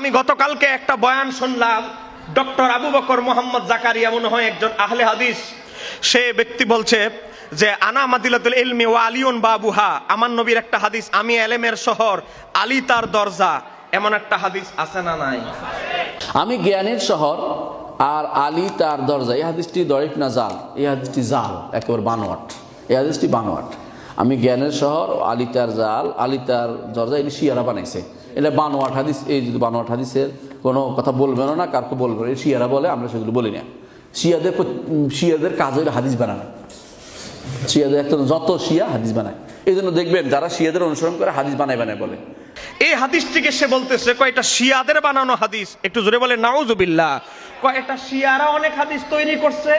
আমি গতকালকে একটা বয়ান শুনলাম, ডক্টর আবু বকর মোহাম্মদ জাকারিয়া মনে হয় একজন আহলে হাদিস। সে ব্যক্তি বলছে যে, আনা মাদিলাতুল ইলমি ওয়া আলিউন বাবুহা। আমার নবীর একটা হাদিস, আমি এলেমের শহর, আলী তার দরজা। এমন একটা হাদিস আছে না নাই? আমি জ্ঞানের শহর আর আলী তার দরজা। এই হাদিসটি দরিফ না জাল? এই হাদিসটি জাল, একেবারে বানোয়াট। এই হাদিসটি বানোয়াট। আমি জ্ঞানের শহর আলী তার জাল আলী তার দরজা এটি শিয়ারা বানাইছে। এটা বানোয়াট হাদিস, এই যদি বানোয়াট হাদিসের কোনো কথা বলবেনও না কারকে বলবেন? এই শিয়ারা বলে, আমরা সেগুলো বলি না। শিয়াদের শিয়াদের কাজ হলো হাদিস বানানো শিয়াদের একটা যত শিয়া হাদিস বানায়। এই জন্য দেখবেন, যারা শিয়াদের অনুসরণ করে, হাদিস বানায় বানায় বলে। এই হাদিসটিকে সে বলতেছে, কয়টা শিয়াদের বানানো হাদিস? একটু জোরে বলে নাউজুবিল্লাহ। কয়টা শিয়ারা অনেক হাদিস তৈরি করছে।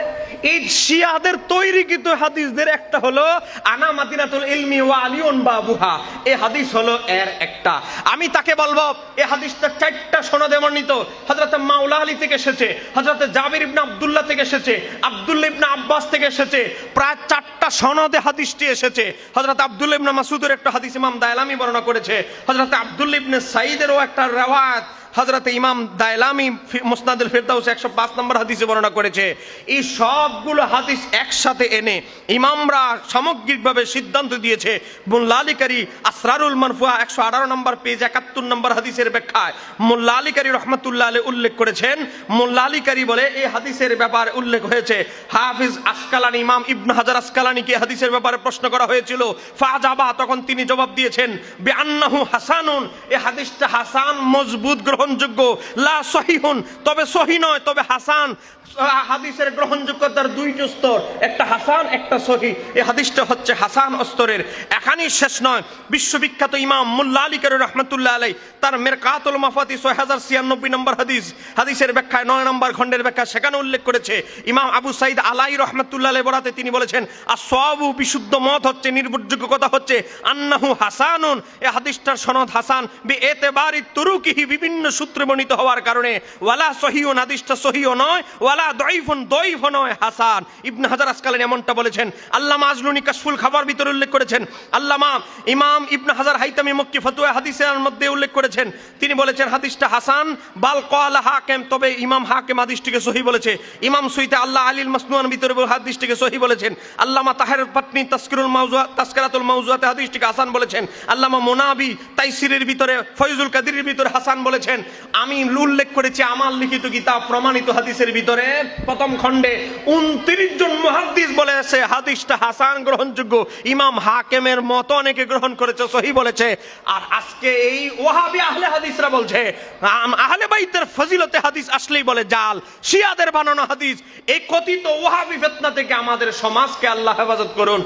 এই শিয়াদের তৈরিকৃত হাদিসদের একটা হলো, আনা মাদিনাতুল ইলমি ওয়া আলিউন বাবুহা। এই হাদিস হলো এর একটা। আমি তাকে বলব এই হাদিসটা চারটা সনদে বর্ণিত। হযরত মাওলা আলী থেকে এসেছে, হযরত জাবির ইবনে আব্দুল্লাহ থেকে এসেছে, আব্দুল্লাহ ইবনে আব্বাস থেকে এসেছে, প্রায় চারটা সনদে হাদিসটি এসেছে। হযরত আব্দুল্লাহ ইবনে মাসুদের একটা হাদিস ইমাম দায়লামি বর্ণনা করেছে। হযরত আব্দুল্লাহ ইবনে সাইদেরও একটা রেওয়ায়াত। হজরত ইমাম দায়লামি মুসনাদুল ফিরদাউস একশো পাঁচ নম্বর হাদিসে বর্ণনা করেছে, এই সবগুলো হাদিস একসাথে এনে ইমামরা সামগ্রিকভাবে সিদ্ধান্ত দিয়েছে, মুল্লালিকারি আসরারুল মারফুয়া একশো আঠারো নম্বর পেজ একাত্তর নম্বর হাদিসের ব্যাখ্যায়। মুল্লালিকারি রহমতুল্লাহ আলী উল্লেখ করেছেন, মুল্লালিকারি বলে এই হাদিসের ব্যাপারে উল্লেখ হয়েছে, হাফিজ আসকালানি, ইমাম ইবন হাজার আসকালানিকে হাদিসের ব্যাপারে প্রশ্ন করা হয়েছিল, ফাজাবা তখন তিনি জবাব দিয়েছেন, বেআন্নাহু হাসানুন এ হাদিসটা হাসান মজবুত গ্রহণযোগ্য। লা সহিহুন, তবে সহি নয়, তবে হাসান। হাদিসের গ্রহণযোগ্যতার দুইটি স্তর, একটা হাসান, একটা সহি। এই হাদিসটা হচ্ছে হাসান স্তরের এখানেই শেষ নয়। বিশ্ববিখ্যাত ইমাম মুল্লা আলী কের রহমতুল্লাহ আলাই তার মেরকাতুল মাফাতি ছয় হাজার ছিয়ানব্বই নম্বর হাদিস। হাদিসের ব্যাখ্যায় নয় নম্বর খণ্ডের ব্যাখ্যা সেখানে উল্লেখ করেছে। ইমাম আবু সাইদ আলাই রহমতুল্লাহ আলাই বরাতে তিনি বলেছেন আর সবু বিশুদ্ধ মত হচ্ছে, নির্ভরযোগ্য কথা হচ্ছে, আন্নাহু হাসানুন। এ হাদিসটার সনদ হাসান বি এতে বাড়ি তুরুকিহি, বিভিন্ন সূত্রে বর্ণিত হওয়ার কারণে ওয়ালা সহিউন হাদিসটা সহিও নয়, ওয়ালা দইফুন দইফ নয়, হাসান। ইবনে হাজার আসকালানি এমনটা বলেছেন। আল্লামা আজলুনি কাশফুল খাবার ভিতরে উল্লেখ করেছেন। আল্লামা ইমাম ইবনে হাজার হাইতামি মক্কি ফতুয়া হাদিসের মধ্যে উল্লেখ করেছেন। তিনি বলেছেন, হাদিসটা হাসান, বাল কওয়ালা হাকেম, তবে ইমাম হাকেম হাদিসটিকে সহি বলেছে। ইমাম সুইতে আল্লাহ আলীল মাসনুয়ান ভিতরে হাদিসটিকে সহি বলেছেন। আল্লামা তাহের পাটনি তাস্কিরুল মাউজুয়া, তাস্কারাতুল মাউজুয়াতে হাদিসটিকে হাসান বলেছেন। আল্লামা মোনাবি তাইসিরের ভিতরে, ফয়জুল কাদিরের ভিতরে হাসান বলেছেন। আমি উল্লেখ করেছি আমার লিখিত কিতাব, প্রমাণিত হাদিসের ভিতরে। প্রথম খণ্ডে উনত্রিশ জন মুহাদ্দিস বলেছে হাদিসটা হাসান গ্রহণযোগ্য। ইমাম হাকেমের মত অনেকে গ্রহণ করেছে, সহি বলেছে। আর আজকে এই ওহাবি আহলে হাদিসরা বলছে আহলে বাইতের ফজিলতে হাদিস আসলেই বলে জাল, শিয়াদের বানানো হাদিস। এই কথিত ওহাবি ফেতনা থেকে আমাদের সমাজকে আল্লাহ হেফাজত করুন।